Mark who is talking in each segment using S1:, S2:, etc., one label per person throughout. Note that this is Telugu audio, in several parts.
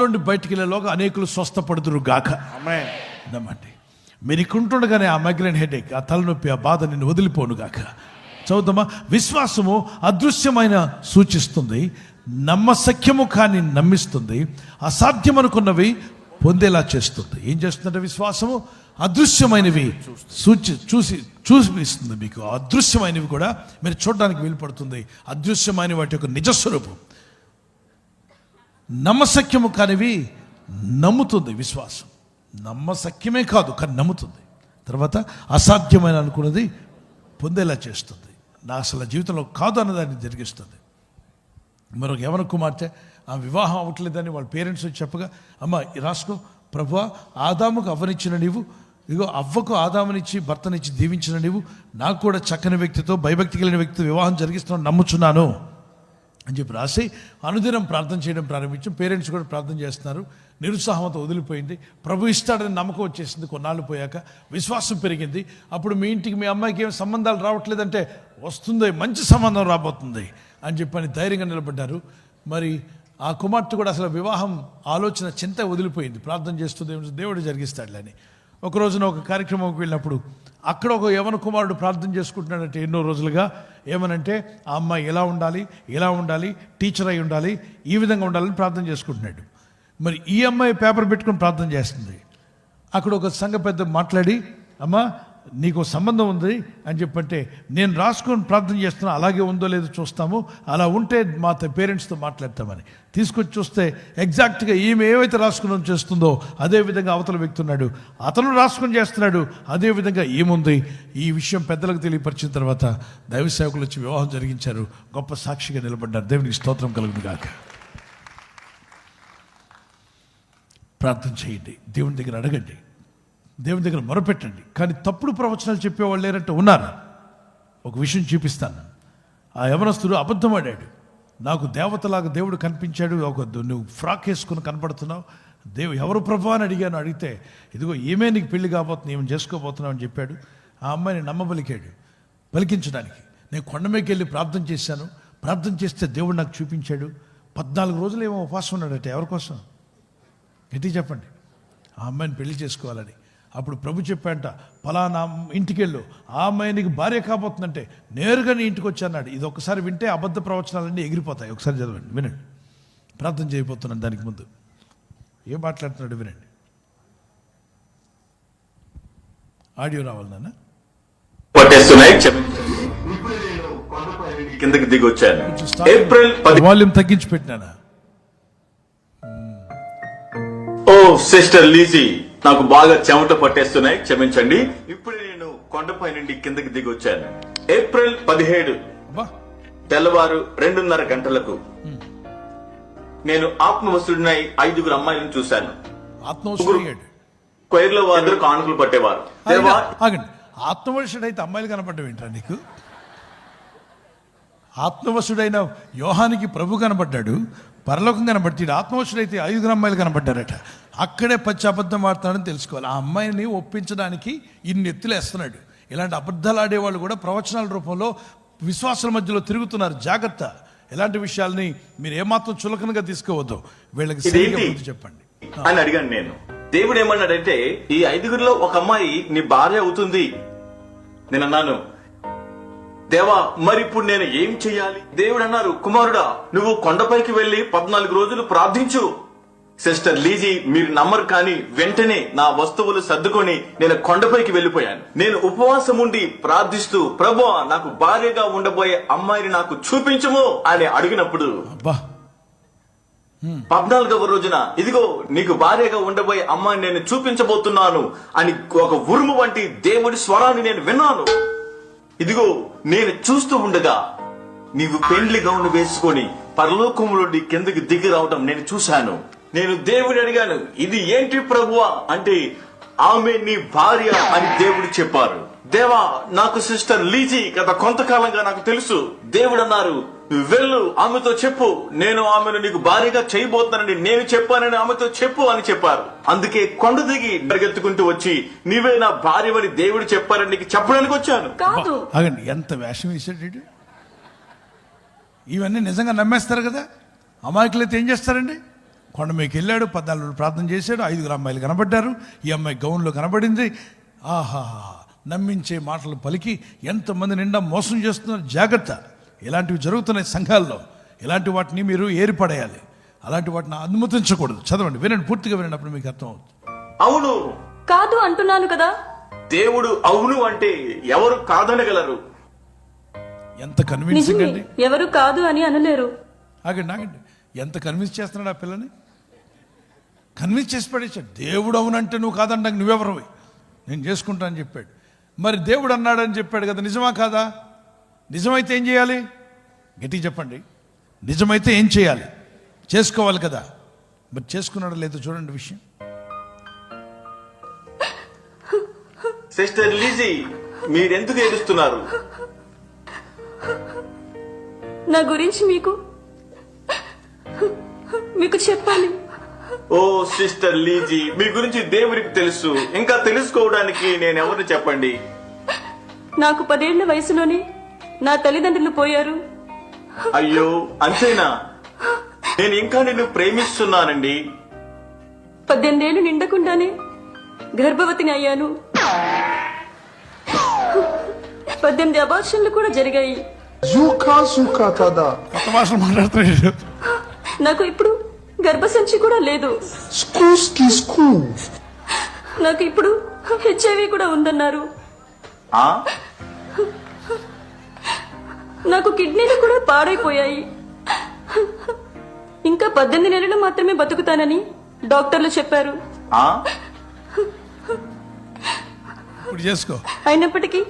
S1: బాధలోండి బయటికి వెళ్ళేలోగా అనేకులు స్వస్థపడుతురు గాక. నమ్మండి. మీరు ఇక్కడ ఉంటుండగానే ఆ మైగ్రేన్ హెడేక్ ఆ తలనొప్పి ఆ బాధ నిన్ను వదిలిపోను గాక. చదువుతామా? విశ్వాసము అదృశ్యమైన సూచిస్తుంది నమ్మసఖ్యము కానీ నమ్మిస్తుంది అసాధ్యం అనుకున్నవి పొందేలా చేస్తుంది. ఏం చేస్తుందంటే విశ్వాసము అదృశ్యమైనవి సూచి చూసి చూపిస్తుంది మీకు. అదృశ్యమైనవి కూడా మీరు చూడడానికి వీలుపడుతుంది. అదృశ్యమైన వాటి యొక్క నిజస్వరూపం. నమ్మసఖ్యము కానివి నమ్ముతుంది విశ్వాసం. నమ్మసఖ్యమే కాదు కానీ నమ్ముతుంది. తర్వాత అసాధ్యమైన అనుకున్నది పొందేలా చేస్తుంది. నా అసలు జీవితంలో కాదు అన్నదాన్ని జరిగిస్తుంది. మరొక యవన కుమార్తె ఆ వివాహం అవ్వట్లేదని వాళ్ళ పేరెంట్స్ వచ్చి చెప్పగా అమ్మ ఈ రాసుకో ప్రభు ఆదాముకు అవ్వనిచ్చిన నీవు ఇగో అవ్వకు ఆదామునిచ్చి భర్తనిచ్చి దీవించిన నీవు నాకు కూడా చక్కని వ్యక్తితో భయభక్తి కలిగిన వ్యక్తితో వివాహం జరిగిస్తున్నాను నమ్ముచున్నాను. అని చెప్పి రాసి అనుదినం ప్రార్థన చేయడం ప్రారంభించాం. పేరెంట్స్ కూడా ప్రార్థన చేస్తున్నారు. నిరుత్సాహంతో వదిలిపోయింది. ప్రభు ఇస్తాడని నమ్మకం వచ్చేసింది కొన్నాళ్ళు పోయాక. విశ్వాసం పెరిగింది. అప్పుడు మీ ఇంటికి మీ అమ్మాయికి ఏం సంబంధాలు రావట్లేదంటే వస్తుంది మంచి సంబంధం రాబోతుంది అని చెప్పని ధైర్యంగా నిలబడ్డారు. మరి ఆ కుమార్తె కూడా అసలు వివాహం ఆలోచన చింత వదిలిపోయింది. ప్రార్థన చేస్తూ దేవుడు జరిగిస్తాడులేని ఒక రోజున ఒక కార్యక్రమంకి వెళ్ళినప్పుడు అక్కడ ఒక యవన కుమారుడు ప్రార్థన చేసుకుంటున్నాడంటే ఎన్నో రోజులుగా. ఏమనంటే ఆ అమ్మాయి ఎలా ఉండాలి? ఎలా ఉండాలి? టీచర్ అయి ఉండాలి? ఈ విధంగా ఉండాలని ప్రార్థన చేసుకుంటున్నాడు. మరి ఈ అమ్మాయి పేపర్ పెట్టుకొని ప్రార్థన చేస్తుంది. అక్కడ ఒక సంఘ పెద్ద మాట్లాడి అమ్మా నీకు సంబంధం ఉంది అని చెప్పంటే నేను రాసుకొని ప్రార్థన చేస్తున్నా అలాగే ఉందో లేదో చూస్తాము. అలా ఉంటే మా పేరెంట్స్తో మాట్లాడతామని. తీసుకొచ్చి చూస్తే ఎగ్జాక్ట్గా ఈమె ఏవైతే రాసుకుని చేస్తుందో అదే విధంగా అవతల వ్యక్తున్నాడు అతను రాసుకొని చేస్తున్నాడు అదే విధంగా ఏముంది ఈ విషయం పెద్దలకు తెలియపరిచిన తర్వాత దైవ సేవకులు వచ్చి వివాహం జరిగించారు. గొప్ప సాక్షిగా నిలబడ్డారు. దేవునికి స్తోత్రం కలుగును కాక ప్రార్థన చేయండి. దేవుని దగ్గర అడగండి. దేవుని దగ్గర మొరపెట్టండి. కానీ తప్పుడు ప్రవచనాలు చెప్పేవాళ్ళు లేరంటే ఉన్నారు? ఒక విషయం చూపిస్తాను. ఆ యవనస్తుడు అబద్ధం ఆడాడు. నాకు దేవతలాగా దేవుడు కనిపించాడు. ఒక నువ్వు ఫ్రాక్ వేసుకుని కనపడుతున్నావు. దేవు ఎవరు ప్రభా అని అడిగాను. అడిగితే ఇదిగో ఏమే నీకు పెళ్ళి కాబోతుంది ఏమి చేసుకోబోతున్నావు అని చెప్పాడు. ఆ అమ్మాయిని నమ్మబలికాడు. పలికించడానికి. నేను కొండ మీదకి వెళ్ళి ప్రార్థన చేశాను. ప్రార్థన చేస్తే దేవుడు నాకు చూపించాడు. పద్నాలుగు రోజులు ఏమో ఉపవాసం ఉన్నాడట. ఎవరి కోసం? గట్టి చెప్పండి. ఆ అమ్మాయిని పెళ్ళి చేసుకోవాలని. అప్పుడు ప్రభు చెప్పాడంట పలానా ఇంటికి వెళ్ళు ఆ అమ్మాయి నీకు భార్య కాబోతుందంటే నేరుగా నీ ఇంటికి వచ్చాన్నాడు ఇది ఒకసారి వింటే అబద్ధ ప్రవచనాలన్నీ ఎగిరిపోతాయి. ఒకసారి చదవండి వినండి. ప్రార్థన చేయబోతున్నాను దానికి ముందు. ఏం మాట్లాడుతున్నాడు? వినండి. ఆడియో రావాలి నాన్న.
S2: కిందకి దిగి వచ్చాను. ఏప్రిల్ పది
S1: వాల్యూమ్ తగ్గించి పెట్టినానా
S2: ఓ సిస్టర్ లీజీ నాకు బాగా చెమట పట్టేస్తున్నాయి. క్షమించండి. ఇప్పుడు నేను కొండపై నుండి కిందకి దిగి వచ్చాను ఏప్రిల్ పదిహేడు తెల్లవారు రెండున్నర గంటలకు నేను ఆత్మవస్తుడినై ఐదుగురు అమ్మాయిలను చూశాను. కొయిర్లో వారు కానుకలు పట్టేవారు. దేవా.
S1: ఆగండి. ఆత్మవశుడు అయితే అమ్మాయిలు కనపడ్డం ఏంట్రా నీకు? ఆత్మవశుడైన యోహానికి ప్రభు కనబడ్డాడు పరలోకం కనబట్టి ఆత్మవశుడైతే ఐదుగురు అమ్మాయిలు కనబడ్డారట అక్కడే పచ్చి అబద్ధం ఆడతాడని తెలుసుకోవాలి. ఆ అమ్మాయిని ఒప్పించడానికి ఇన్ని ఎత్తులేస్తున్నాడు. ఇలాంటి అబద్ధాలు ఆడేవాళ్ళు కూడా ప్రవచనాల రూపంలో విశ్వాసాల మధ్యలో తిరుగుతున్నారు. జాగ్రత్త. ఇలాంటి విషయాల్ని మీరు ఏమాత్రం చులకనగా తీసుకోవద్దు. వీళ్ళకి సరిగా
S2: ఇదేంటి?
S1: బుద్ధి చెప్పండి.
S2: అని అడిగాను నేను. దేవుడు ఏమన్నాడంటే ఈ ఐదుగురిలో ఒక అమ్మాయి నీ భార్య అవుతుంది. నేను అన్నాను దేవా మరి ఇప్పుడు నేను ఏం చెయ్యాలి? దేవుడు అన్నారు కుమారుడా నువ్వు కొండపైకి వెళ్ళి పద్నాలుగు రోజులు ప్రార్థించు. సిస్టర్ లీజీ మీరు నమ్మరు కానీ వెంటనే నా వస్తువులు సర్దుకొని నేను కొండపైకి వెళ్ళిపోయాను నేను ఉపవాసం ఉండి ప్రార్థిస్తూ ప్రభు నాకు భార్యగా ఉండబోయే అమ్మాయిని నాకు చూపించము అని అడిగినప్పుడు పద్నాలుగవ రోజున ఇదిగో నీకు భార్యగా ఉండబోయే అమ్మాయిని నేను చూపించబోతున్నాను అని ఒక ఉరుము వంటి దేవుడి స్వరాన్ని నేను విన్నాను. ఇదిగో నేను చూస్తూ ఉండగా నీవు పెండ్లి గౌను వేసుకొని పరలోకములోని కిందకి దిగి రావటం నేను చూశాను. నేను దేవుని అడిగాను ఇది ఏంటి ప్రభువా? అంటే ఆమె నీ భార్య అని దేవుడు చెప్పారు. దేవా నాకు సిస్టర్ లీజీ గత కొంతకాలంగా నాకు తెలుసు. దేవుడు అన్నారు వెళ్ళు ఆమెతో చెప్పు. నేను ఆమెను నీకు భారీగా చేయబోతున్నానని నేను చెప్పానని ఆమెతో చెప్పు అని చెప్పారు. అందుకే కొండ దిగి పరిగెత్తుకుంటూ వచ్చి నీవే నా భార్యవని దేవుడు చెప్పారని నీకు చెప్పడానికి వచ్చాను.
S3: కాదు.
S1: ఎంత వేషం వేసాడు? ఇవన్నీ నిజంగా నమ్మేస్తారు కదా? అమాయకులైతే ఏం చేస్తారండి? కొండ మీదకి వెళ్ళాడు పద్నాలుగు రోజులు ప్రార్థన చేశాడు ఐదుగురు అమ్మాయిలు కనబడ్డారు. ఈ అమ్మాయి గౌన్లో కనబడింది. ఆహా నమ్మించే మాటలు పలికి ఎంతమంది నిండా మోసం చేస్తున్నారు. జాగ్రత్త. ఇలాంటివి జరుగుతున్నాయి సంఘాల్లో. ఇలాంటి వాటిని మీరు ఏరిపడేయాలి. అలాంటి వాటిని అనుమతించకూడదు. చదవండి వినండి పూర్తిగా వినండి అప్పుడు మీకు అర్థం అవుతుంది
S2: అవును.
S3: కాదు అంటున్నాను కదా.
S2: దేవుడు అవును అంటే ఎవరు కాదనగలరు?
S1: ఎంత అండి.
S3: ఎవరు కాదు అని అనలేరు.
S1: ఆగండి ఆగండి. ఎంత కన్విన్స్ చేస్తున్నాడు ఆ పిల్లని? కన్విన్స్ చేసి పడేసాడు దేవుడు అవునంటే నువ్వు కాదంటాక నువ్వెవరవి? నేను చేసుకుంటా అని చెప్పాడు. మరి దేవుడు అన్నాడని చెప్పాడు కదా నిజమా కాదా? నిజమైతే ఏం చేయాలి? గట్టిగా చెప్పండి. నిజమైతే ఏం చేయాలి? చేసుకోవాలి కదా. మరి చేసుకున్నాడో లేదో చూడండి విషయం.
S2: సిస్టర్ లీజీ మీరెందుకు ఏడుస్తున్నారు?
S3: నా గురించి మీకు మీకు చెప్పాలి.
S2: ఓ సిస్టర్ లీజీ మీ గురించి దేవుడికి తెలుసు. ఇంకా తెలుసుకోవడానికి నేను ఎవరు చెప్పండి?
S3: నాకు పదేళ్ళ వయసులోనే నా తల్లిదండ్రులు పోయారు.
S2: అయ్యో అంతేనా? నేను ఇంకా నిన్ను ప్రేమిస్తున్నానండి.
S3: పద్దెనిమిదేళ్ళు నిండకుండానే గర్భవతిని అయ్యాను. పద్దెనిమిది అబార్షన్లు కూడా జరిగాయి. నాకు ఇప్పుడు గర్భసంచి కూడా లేదు. నాకు ఇప్పుడు హెచ్ఐవి కూడా ఉందన్నారు.
S2: ఆ?
S3: నాకు కిడ్నీలు కూడా పాడైపోయాయి. ఇంకా పద్దెనిమిది నెలలు మాత్రమే బతుకుతానని డాక్టర్లు చెప్పారు.
S2: ఆ?
S1: ఇప్పుడు చేసుకో.
S3: అయినప్పటికీ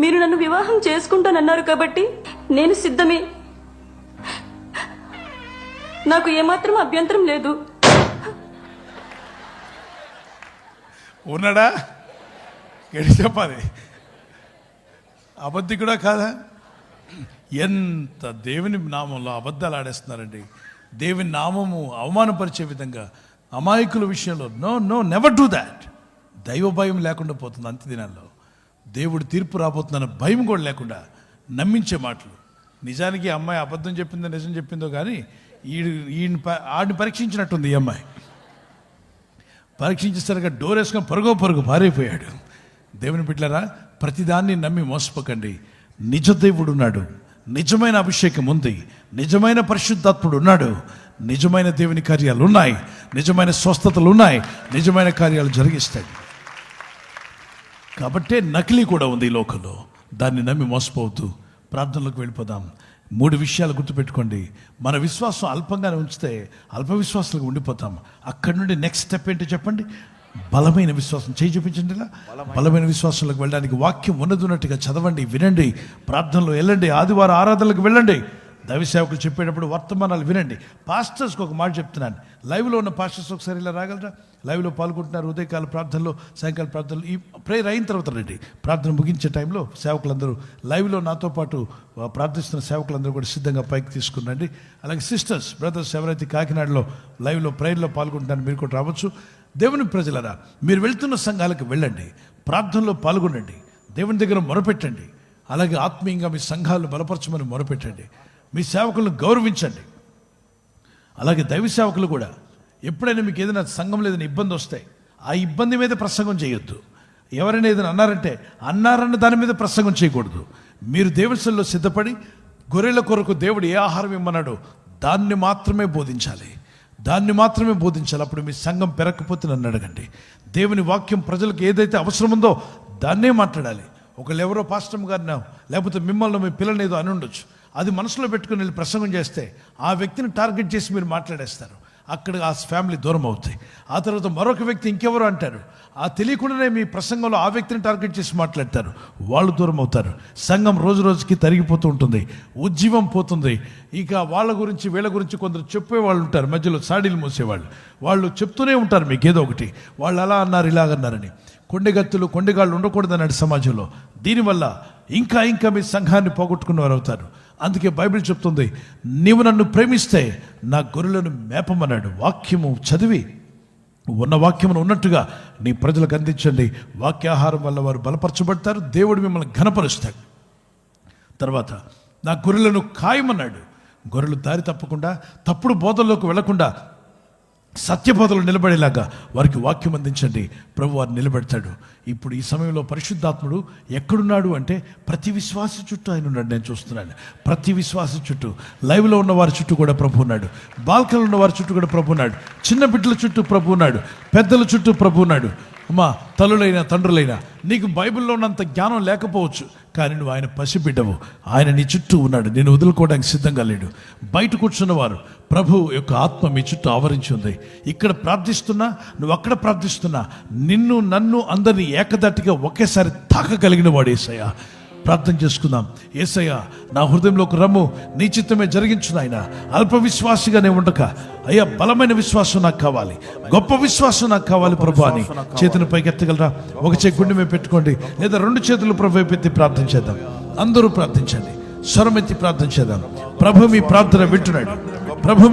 S3: మీరు నన్ను వివాహం చేసుకుంటానన్నారు కాబట్టి నేను సిద్ధమే. నాకు ఏమాత్రం అభ్యంతరం లేదు.
S1: ఉన్నాడా? ఎడి చెప్పాలి. అబద్ధికుడా కాదా? ఎంత దేవుని నామంలో అబద్ధాలు ఆడేస్తున్నారండి. దేవుని నామము అవమానపరిచే విధంగా అమాయకుల విషయంలో no no never do that. దైవ భయం లేకుండా పోతుంది అంత్య దినాల్లో దేవుడు తీర్పు రాబోతుందన్న భయం కూడా లేకుండా నమ్మించే మాటలు. నిజానికి అమ్మాయి అబద్ధం చెప్పిందో నిజం చెప్పిందో కానీ ఈడు ఈయన ఆడిని పరీక్షించినట్టుంది ఈ అమ్మాయి. పరీక్షించేసరిగా డోర్ వేసుకొని పరుగో పరుగు పారైపోయాడు. దేవుని బిడ్డలారా ప్రతిదాన్ని నమ్మి మోసపోకండి. నిజ దేవుడు ఉన్నాడు నిజమైన అభిషేకం ఉంది. నిజమైన పరిశుద్ధాత్ముడు ఉన్నాడు. నిజమైన దేవుని కార్యాలు ఉన్నాయి. నిజమైన స్వస్థతలు ఉన్నాయి. నిజమైన కార్యాలు జరిగిస్తాయి. కాబట్టే నకిలీ కూడా ఉంది ఈ లోకంలో. దాన్ని నమ్మి మోసపోవద్దు. ప్రార్థనలకు వెళ్ళిపోదాం. మూడు విషయాలు గుర్తుపెట్టుకోండి. మన విశ్వాసం అల్పంగానే ఉంచితే అల్ప విశ్వాసాలకు ఉండిపోతాం. అక్కడి నుండి నెక్స్ట్ స్టెప్ ఏంటో చెప్పండి? బలమైన విశ్వాసం. చేయి చూపించండి ఇలా. బలమైన విశ్వాసంలోకి వెళ్ళడానికి వాక్యం ఉన్నదున్నట్టుగా చదవండి వినండి. ప్రార్థనలో వెళ్ళండి ఆదివారం ఆరాధనలకు వెళ్ళండి. దైవసేవకులు చెప్పేటప్పుడు వర్తమానాలు వినండి. పాస్టర్స్కి ఒక మాట చెప్తున్నాను. లైవ్లో ఉన్న పాస్టర్స్ ఒకసారి ఇలా రాగలరా? లైవ్లో పాల్గొంటున్నారు ఉదయకాల ప్రార్థనలో సాయంకాల ప్రార్థనలు. ఈ ప్రేయర్ అయిన తర్వాత రండి. ప్రార్థన ముగించే టైంలో సేవకులందరూ లైవ్లో నాతో పాటు ప్రార్థిస్తున్న సేవకులందరూ కూడా సిద్ధంగా పైకి తీసుకురండి అలాగే సిస్టర్స్ బ్రదర్స్ ఎవరైతే కాకినాడలో లైవ్లో ప్రేయర్లో పాల్గొంటున్నారు మీరు కూడా రావచ్చు. దేవుని ప్రజలరా మీరు వెళ్తున్న సంఘాలకు వెళ్ళండి. ప్రార్థనలో పాల్గొనండి. దేవుని దగ్గర మొరపెట్టండి. అలాగే ఆత్మీయంగా మీ సంఘాలు బలపరచమని మొరపెట్టండి. మీ సేవకులను గౌరవించండి. అలాగే దైవ సేవకులు కూడా ఎప్పుడైనా మీకు ఏదైనా సంఘం ఏదైనా ఇబ్బంది వస్తాయి ఆ ఇబ్బంది మీద ప్రసంగం చేయొద్దు. ఎవరైనా ఏదైనా అన్నారంటే అన్నారన్న దాని మీద ప్రసంగం చేయకూడదు. మీరు దేవస్థల్లో సిద్ధపడి గొర్రెల కొరకు దేవుడు ఏ ఆహారం ఇమ్మన్నాడో దాన్ని మాత్రమే బోధించాలి. దాన్ని మాత్రమే బోధించాలి. అప్పుడు మీ సంఘం పెరగకపోతే నన్ను అడగండి. దేవుని వాక్యం ప్రజలకు ఏదైతే అవసరం ఉందో దాన్నే మాట్లాడాలి. ఒకళ్ళు ఎవరో పాస్టమ్ గారినో లేకపోతే మిమ్మల్ని మీ పిల్లని ఏదో అని ఉండొచ్చు. అది మనసులో పెట్టుకుని వెళ్ళి ప్రసంగం చేస్తే ఆ వ్యక్తిని టార్గెట్ చేసి మీరు మాట్లాడేస్తారు. అక్కడ ఆ ఫ్యామిలీ దూరం అవుతాయి ఆ తర్వాత మరొక వ్యక్తి ఇంకెవరు అంటారు? ఆ తెలియకుండానే మీ ప్రసంగంలో ఆ వ్యక్తిని టార్గెట్ చేసి మాట్లాడతారు. వాళ్ళు దూరం అవుతారు. సంఘం రోజు రోజుకి తరిగిపోతూ ఉంటుంది. ఉజ్జీవం పోతుంది. ఇక వాళ్ళ గురించి వీళ్ళ గురించి కొందరు చెప్పే వాళ్ళు ఉంటారు. మధ్యలో సాడీలు మోసేవాళ్ళు. వాళ్ళు చెప్తూనే ఉంటారు మీకు ఏదో ఒకటి. వాళ్ళు అలా అన్నారు ఇలాగన్నారని కొండెగత్తులు కొండగాళ్ళు ఉండకూడదన్నాడు సమాజంలో. దీనివల్ల ఇంకా ఇంకా మీ సంఘాన్ని పోగొట్టుకున్నవారు అవుతారు అందుకే బైబిల్ చెప్తుంది నీవు నన్ను ప్రేమిస్తే నా గొర్రెలను మేపమన్నాడు. వాక్యము చదివి ఉన్న వాక్యమును ఉన్నట్టుగా నీ ప్రజలకు అందించండి. వాక్యాహారం వల్ల వారు బలపరచబడతారు దేవుడు మిమ్మల్ని ఘనపరుస్తాడు. తర్వాత నా గొర్రెలను ఖాయమన్నాడు గొర్రెలు దారి తప్పకుండా తప్పుడు బోధల్లోకి వెళ్ళకుండా సత్యబోధలు నిలబడేలాగా వారికి వాక్యం అందించండి. ప్రభు వారిని నిలబెడతాడు. ఇప్పుడు ఈ సమయంలో పరిశుద్ధాత్ముడు ఎక్కడున్నాడు అంటే ప్రతి విశ్వాస చుట్టూ ఆయన ఉన్నాడు. నేను చూస్తున్నాను. ప్రతి విశ్వాస చుట్టూ. లైవ్లో ఉన్న వారి చుట్టూ కూడా ప్రభు ఉన్నాడు. బాల్కన్లో ఉన్న వారి చుట్టూ కూడా ప్రభు ఉన్నాడు. చిన్న బిడ్డల చుట్టూ ప్రభు ఉన్నాడు. పెద్దల చుట్టూ ప్రభు ఉన్నాడు. అమ్మా తల్లులైనా తండ్రులైనా నీకు బైబిల్లో ఉన్నంత జ్ఞానం లేకపోవచ్చు కానీ నువ్వు ఆయన పసిబిడ్డవు. ఆయన నీ చుట్టూ ఉన్నాడు నేను వదులుకోవడానికి సిద్ధంగా లేడు. బయట కూర్చున్నవారు ప్రభు యొక్క ఆత్మ మీ చుట్టూ ఆవరించి ఉంది. ఇక్కడ ప్రార్థిస్తున్నా నువ్వు అక్కడ ప్రార్థిస్తున్నా నిన్ను నన్ను అందరినీ ఏకదాటిగా ఒకేసారి తాకగలిగిన వాడేసయ్యా ప్రార్థన చేసుకుందాం. ఏసయ్య నా హృదయంలోకి రమ్ము నీ చిత్తమే జరిగించు నాయన. అల్ప విశ్వాసిగానే ఉండక. అయ్యా బలమైన విశ్వాసం నాకు కావాలి. గొప్ప విశ్వాసం నాకు కావాలి ప్రభు అని చేతిని పైకి ఎత్తగలరా? ఒక చేతి గుండె మీద పెట్టుకోండి. లేదా రెండు చేతులు ప్రభు ఎత్తి ప్రార్థన చేద్దాం. అందరూ ప్రార్థించండి. స్వరమెత్తి ప్రార్థన చేద్దాం. ప్రభు మీ ప్రార్థన వింటున్నాడు. ప్రభు